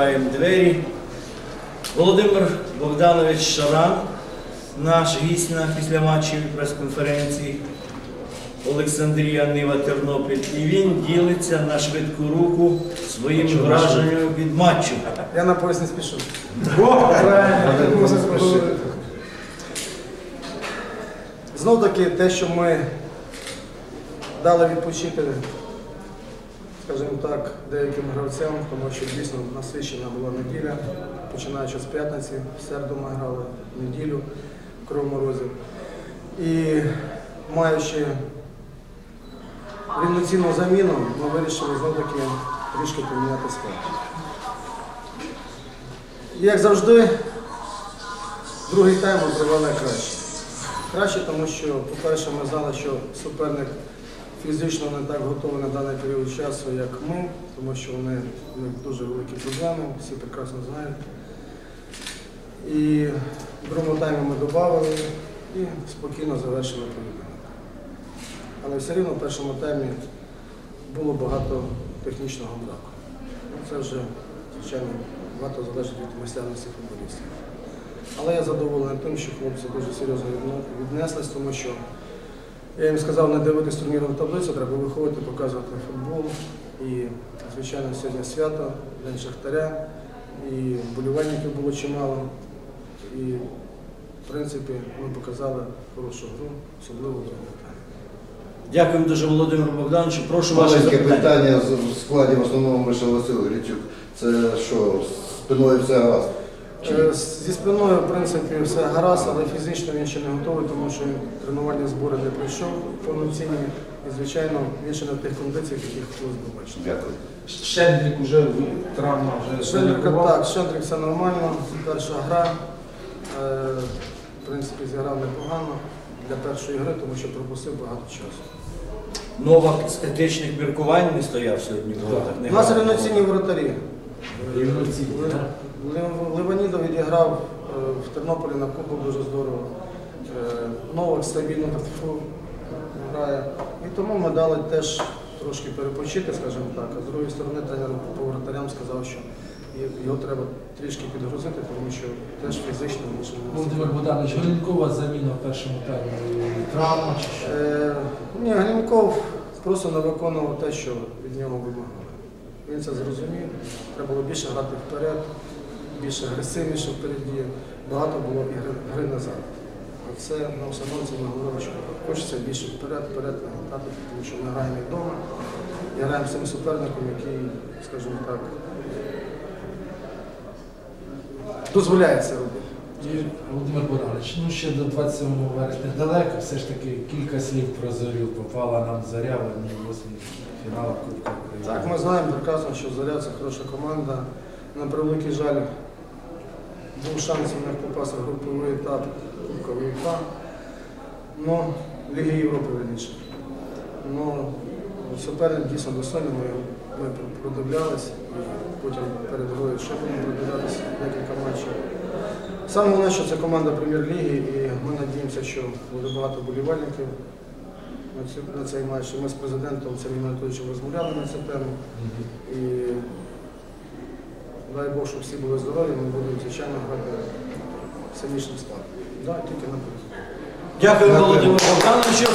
відкриваємо двері. Володимир Богданович Шаран, наш гість на післяматчевій прес-конференції. Олександрія Нива Тернопіль. І він ділиться на швидку руку своїми враженнями від матчу. Я на пояс не спішу. Знов таки те, що ми дали відпочити, скажімо так, деяким гравцям, тому що дійсно насичена була неділя, починаючи з п'ятниці, в середу ми грали в неділю в Кривому Розі. І маючи рівноцінну заміну, ми вирішили знов таки трішки поміняти склад. Як завжди, другий тайм ми провели краще. Краще, тому що, по-перше, ми знали, що суперник фізично не так готовий на даний період часу, як ми, тому що вони них дуже великі проблеми, всі прекрасно знають. І в другому таймі ми додали і спокійно завершили поєдинок. Але все рівно в першому таймі було багато технічного браку. Це вже, звичайно, багато залежить від майстерності футболістів. Але я задоволений тим, що хлопці дуже серйозно віднеслись, тому що я їм сказав не дивитись турнірну таблицю, треба виходити, показувати футбол. І, звичайно, сьогодні свято, День Шахтаря, і болівальників було чимало. І, в принципі, ми показали хорошу гру, особливо таймі. Дякуємо дуже Володимиру Богдановичу. Прошу ваше Маленьке запитання. питання з- в складі в основному Миша Василь Грицюк. Це що, з спиною все гаразд? Е, Зі спиною, в принципі, все гаразд, але фізично він ще не готовий, тому що він тренувальні збори не пройшов повноцінні. І, звичайно, він ще не в тих кондиціях, яких хотілося б бачити. Дякую. Шендрик уже в- травма вже Шендрик, так, Шендрик все нормально, перша гра. Е, В принципі, зіграв непогано для першої гри, тому що пропустив багато часу. Новак з етичних міркувань не стояв сьогодні в воротах. У нас рівноцінні воротарі. Рівноцінні, так? Лев- Леванідов відіграв е, в Тернополі на Кубок дуже здорово. Е, Новак стабільно фу, грає. І тому ми дали теж трошки перепочити, скажімо так. А з другої сторони тренер по воротарям сказав, що його треба трішки підгрузити, тому що теж фізично не Володимир Богданович, Горінкова заміна в першому таймі. Травма чи що? Е, Ні, Глінков просто не виконував те, що від нього вимагали. Він це зрозумів. Треба було більше грати вперед, більш агресивніше впереді. Багато було і гри, гри назад. А це на установці ми говорили, що хочеться більше вперед, вперед нагадати, тому що ми граємо вдома. І граємо з цим суперником, який, скажімо так, дозволяє це робити. Володимир Богданович, ну ще до 27 вересня далеко, все ж таки кілька слів про зорю. Попала нам зоря в одній восьмій фінал Кубка України. Так, ми знаємо прекрасно, що Зоря це хороша команда. На превеликий жаль, був шанс у них попасти в груповий етап Кубка УЄФА. Ну, Ліги Європи верніше. Ну, суперник дійсно достойний, ми, ми продивлялись, і потім перед грою ще будемо продивлятися декілька матчів. Саме головне, що це команда прем'єр-ліги, і ми надіємося, що буде багато болівальників на, цей матч. Ми з президентом Сергієм Анатолійовичем розмовляли на цю тему. І дай Бог, щоб всі були здорові, ми будемо, звичайно, грати сильнішим складом. Да, тільки на плюс. Дякую Володимиру Богдановичу.